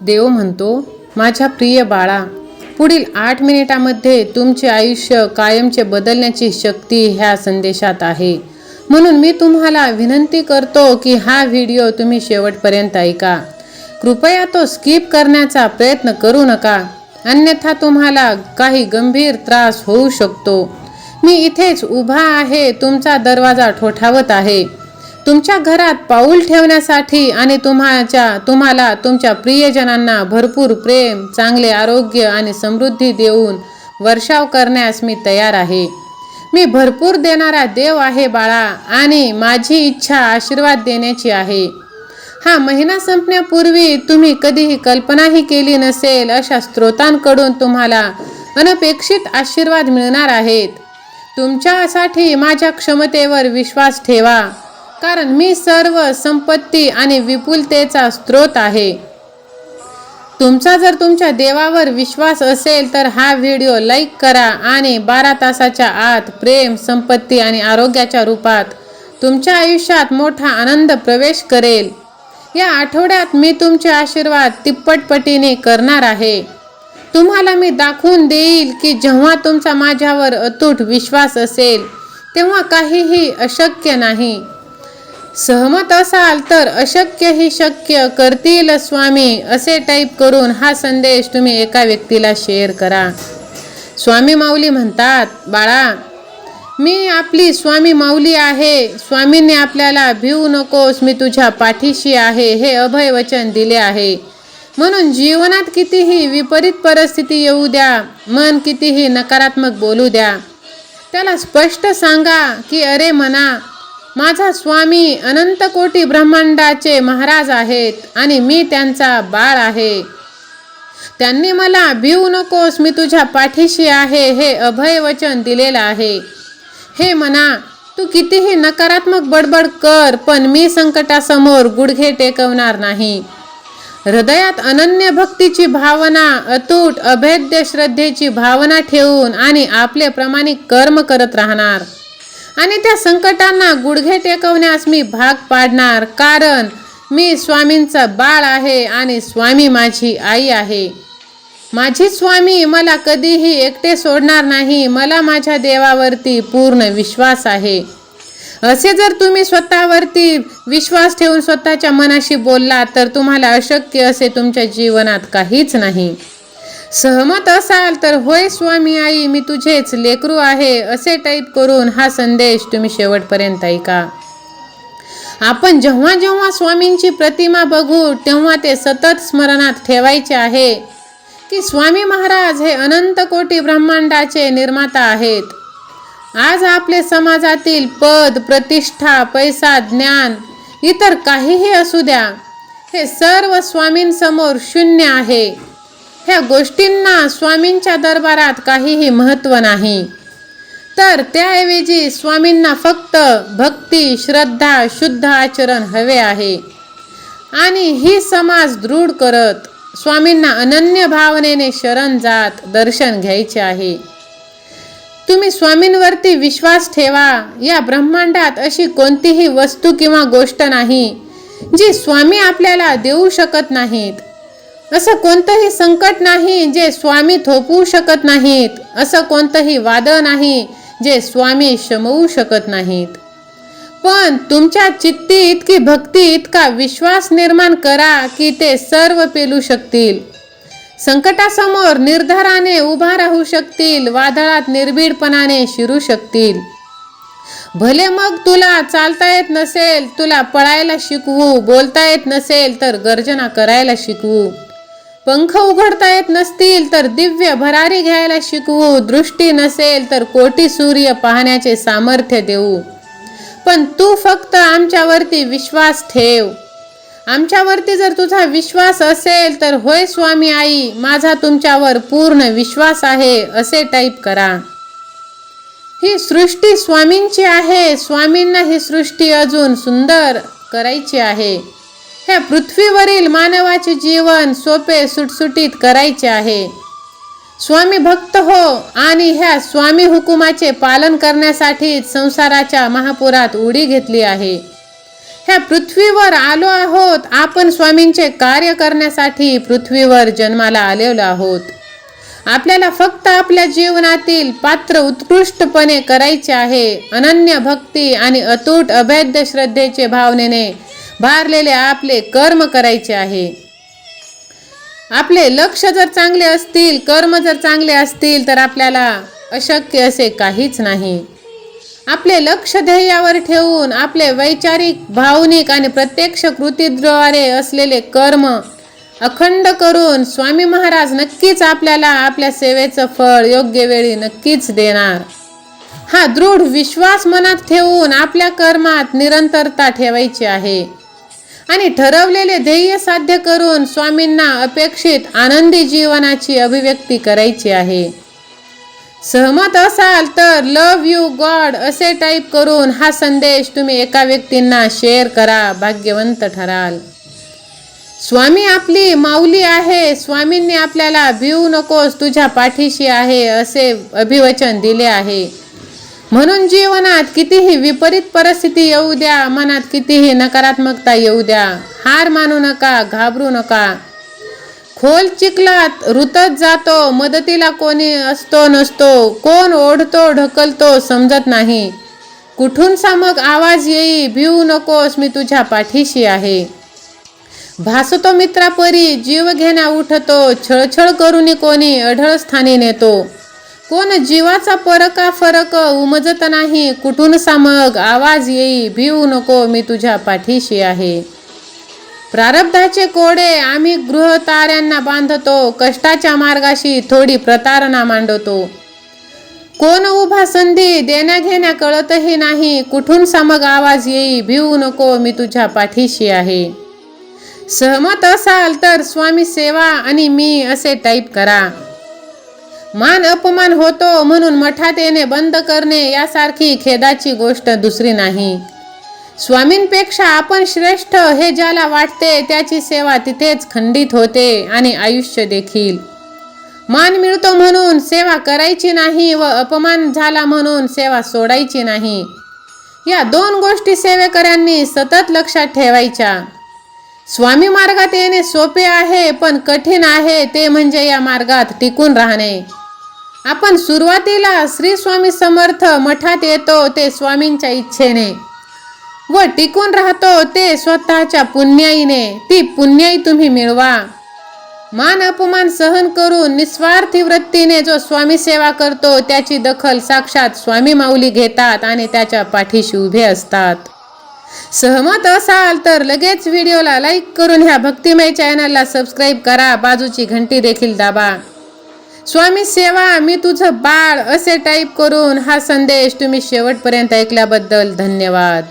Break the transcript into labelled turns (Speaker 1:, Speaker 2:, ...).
Speaker 1: देव म्हणतो माझ्या प्रिय बाळा पुढील आठ मिनिटामध्ये तुमचे आयुष्य कायमचे बदलण्याची शक्ती ह्या संदेशात आहे. म्हणून मी तुम्हाला विनंती करतो की हा व्हिडिओ तुम्ही शेवटपर्यंत ऐका. कृपया तो स्किप करण्याचा प्रयत्न करू नका. अन्यथा तुम्हाला काही गंभीर त्रास होऊ शकतो. मी इथेच उभा आहे तुमचा दरवाजा ठोठावत आहे. तुमच्या घरात पाऊल ठेवण्यासाठी आणि तुम्हाच्या तुम्हाला तुमच्या प्रियजनांना भरपूर प्रेम चांगले आरोग्य आणि समृद्धी देऊन वर्षाव करण्यास मी तयार आहे. मी भरपूर देणारा देव आहे बाळा आणि माझी इच्छा आशीर्वाद देण्याची आहे. हा महिना संपण्यापूर्वी तुम्ही कधीही कल्पनाही केली नसेल अशा स्रोतांकडून तुम्हाला अनपेक्षित आशीर्वाद मिळणार आहेत. तुमच्यासाठी माझ्या क्षमतेवर विश्वास ठेवा. कारण मी सर्व संपत्ती आणि विपुलतेचा स्रोत आहे. तुमचा जर तुमच्या देवावर विश्वास असेल तर हा व्हिडिओ लाईक करा आणि बारा तासाच्या आत प्रेम संपत्ती आणि आरोग्याच्या रूपात तुमच्या आयुष्यात मोठा आनंद प्रवेश करेल. या आठवड्यात मी तुमचे आशीर्वाद तिप्पटपटीने करणार आहे. तुम्हाला मी दाखवून देईल की जेव्हा तुमचा माझ्यावर अतूट विश्वास असेल तेव्हा काहीही अशक्य नाही. सहमत असाल तर अशक्य ही शक्य करतील स्वामी असे टाईप करून हा संदेश तुम्ही एका व्यक्तीला शेअर करा. स्वामी माऊली म्हणतात बाळा मी आपली स्वामी माऊली आहे. स्वामींनी आपल्याला भिवू नकोस मी तुझ्या पाठीशी आहे. हे अभय वचन दिले आहे. म्हणून जीवनात कितीही विपरीत परिस्थिती येऊ द्या मन कितीही नकारात्मक बोलू द्या. त्याला स्पष्ट सांगा की अरे मना माझा स्वामी अनंत कोटी ब्रह्मांडाचे महाराज आहेत आणि मी त्यांचा बाळ आहे. त्यांनी मला भिवू नकोस मी तुझ्या पाठीशी आहे हे अभय वचन दिलेलं आहे. हे मना तू कितीही नकारात्मक बडबड कर पण मी संकटासमोर गुडघे टेकवणार नाही. हृदयात अनन्य भक्तीची भावना अतूट अभेद्य श्रद्धेची भावना ठेवून आणि आपले प्रामाणिक कर्म करत राहणार. आणि त्या संकटांना गुडघे टेकवण्यास मी भाग पाडणार. कारण मी स्वामींचा बाळ आहे आणि स्वामी माझी आई आहे. माझी स्वामी मला कधीही एकटे सोडणार नाही. मला माझ्या देवावरती पूर्ण विश्वास आहे. असे जर तुम्ही स्वतःवरती विश्वास ठेवून स्वतःच्या मनाशी बोललात तर तुम्हाला अशक्य असे तुमच्या जीवनात काहीच नाही. सहमत असाल तर होय स्वामी आई मी तुझेच लेकरू आहे असे टाईप करून हा संदेश तुम्ही शेवटपर्यंत ऐका. आपण जेव्हा जेव्हा स्वामींची प्रतिमा बघू तेव्हा ते सतत स्मरणात ठेवायचे आहे की स्वामी महाराज हे अनंत कोटी ब्रह्मांडाचे निर्माता आहेत. आज आपले समाजातील पद प्रतिष्ठा पैसा ज्ञान इतर काहीही असू द्या हे सर्व स्वामींसमोर शून्य आहे. ह्या गोष्टींना स्वामींच्या दरबारात काहीही महत्त्व नाही. तर त्याऐवजी स्वामींना फक्त भक्ती श्रद्धा शुद्ध आचरण हवे आहे. आणि ही समाज दृढ करत स्वामींना अनन्य भावनेने शरण जात दर्शन घ्यायचे आहे. तुम्ही स्वामींवरती विश्वास ठेवा. या ब्रह्मांडात अशी कोणतीही वस्तू किंवा गोष्ट नाही जी स्वामी आपल्याला देऊ शकत नाहीत. असं कोणतंही संकट नाही जे स्वामी थोपवू शकत नाहीत. असं कोणतंही वादळ नाही जे स्वामी शमवू शकत नाहीत. पण तुमच्या चित्ती इतकी भक्ती इतका विश्वास निर्माण करा की ते सर्व पेलू शकतील. संकटासमोर निर्धाराने उभा राहू शकतील वादळात निर्भीडपणाने शिरू शकतील. भले मग तुला चालता येत नसेल तुला पळायला शिकवू बोलता येत नसेल तर गर्जना करायला शिकवू. पंख उघडता येत नसतील तर दिव्य भरारी घ्यायला शिकवू. दृष्टी नसेल तर कोटी सूर्य पाहण्याचे सामर्थ्य देऊ. पण तू फक्त आमच्यावरती विश्वास ठेव. आमच्यावरती जर तुझा विश्वास असेल तर होय स्वामी आई माझा तुमच्यावर पूर्ण विश्वास आहे असे टाईप करा. ही सृष्टी स्वामींची आहे. स्वामींना ही सृष्टी अजून सुंदर करायची आहे. ह्या पृथ्वीवरील मानवाचे जीवन सोपे सुटसुटीत करायचे आहे. स्वामी भक्त हो आणि ह्या स्वामी हुकुमाचे पालन करण्यासाठीच संसाराच्या महापुरात उडी घेतली आहे. ह्या पृथ्वीवर आलो आहोत आपण स्वामींचे कार्य करण्यासाठी पृथ्वीवर जन्माला आलेलो आहोत. आपल्याला फक्त आपल्या जीवनातील पात्र उत्कृष्टपणे करायचे आहे. अनन्य भक्ती आणि अतूट अभेद्य श्रद्धेचे भावनेने भारलेले आपले कर्म करायचे आहे. आपले लक्ष जर चांगले असतील कर्म जर चांगले असतील तर आपल्याला अशक्य असे काहीच नाही. आपले लक्ष ध्येयावर ठेवून आपले वैचारिक भावनिक आणि प्रत्यक्ष कृतीद्वारे असलेले कर्म अखंड करून स्वामी महाराज नक्कीच आपल्याला आपल्या सेवेचं फळ योग्य वेळी नक्कीच देणार. हा दृढ विश्वास मनात ठेवून आपल्या कर्मात निरंतरता ठेवायची आहे. आणि ठरवलेले ध्येय साध्य करून स्वामींना अपेक्षित आनंदी जीवनाची अभिव्यक्ती करायची आहे. सहमत असाल तर लव यू गॉड असे टाईप करून हा संदेश तुम्ही एका व्यक्तींना शेअर करा भाग्यवंत ठराल. स्वामी आपली माऊली आहे स्वामींनी आपल्याला भिवू नकोस तुझ्या पाठीशी आहे असे अभिवचन दिले आहे. म्हणून जीवनात कितीही विपरीत परिस्थिती येऊ द्या मनात कितीही नकारात्मकता येऊ द्या. हार मानू नका घाबरू नका. खोल चिखलात रुतत जातो मदतीला कोणी असतो नसतो. कोण ओढतो ढकलतो समजत नाही. कुठून मग आवाज येई भिवू नकोस मी तुझ्या पाठीशी आहे. भासतो मित्रापरी जीव घेण्या उठतो छळछळ करून कोणी अढळ स्थानी नेतो. कोण जीवाचा परका फरक उमजत नाही कुठून सामग आवाज येई भिऊ नको मी तुझ्या पाठीशी आहे. प्रारब्धाचे कोडे आम्ही गृहताऱ्यांना बांधतो कष्टाच्या मार्गाशी थोडी प्रतारणा मांडतो. कोण उभा संधी देण्या घेण्या कळतही नाही कुठून समग आवाज येई भिऊ नको मी तुझ्या पाठीशी आहे. सहमत असाल तर स्वामी सेवा आणि मी असे टाईप करा. मान अपमान होतो म्हणून मठात येणे बंद करणे यासारखी खेदाची गोष्ट दुसरी नाही. स्वामींपेक्षा आपण श्रेष्ठ हे ज्याला वाटते त्याची सेवा तिथेच खंडित होते आणि आयुष्य देखील. मान मिळतो म्हणून सेवा करायची नाही व अपमान झाला म्हणून सेवा सोडायची नाही. या दोन गोष्टी सेवेकऱ्यांनी सतत लक्षात ठेवायच्या. स्वामी मार्गात येणे सोपे आहे पण कठीण आहे ते म्हणजे या मार्गात टिकून राहणे. आपण सुरुवातीला श्री स्वामी समर्थ मठात येतो ते स्वामींच्या इच्छेने. व टिकून राहतो ते स्वतःच्या पुण्याईने. ती पुण्याई तुम्ही मिळवा. मान अपमान सहन करून निस्वार्थी वृत्तीने जो स्वामी सेवा करतो त्याची दखल साक्षात स्वामी माऊली घेतात आणि त्याच्या पाठीशी उभे असतात. सहमत असाल तर लगेच व्हिडिओला लाईक करून ह्या भक्तिमय चॅनलला सबस्क्राईब करा बाजूची घंटी देखील दाबा. स्वामी सेवा मी तुझं बाळ असे टाईप करून हा संदेश तुम्ही शेवटपर्यंत ऐकल्याबद्दल धन्यवाद.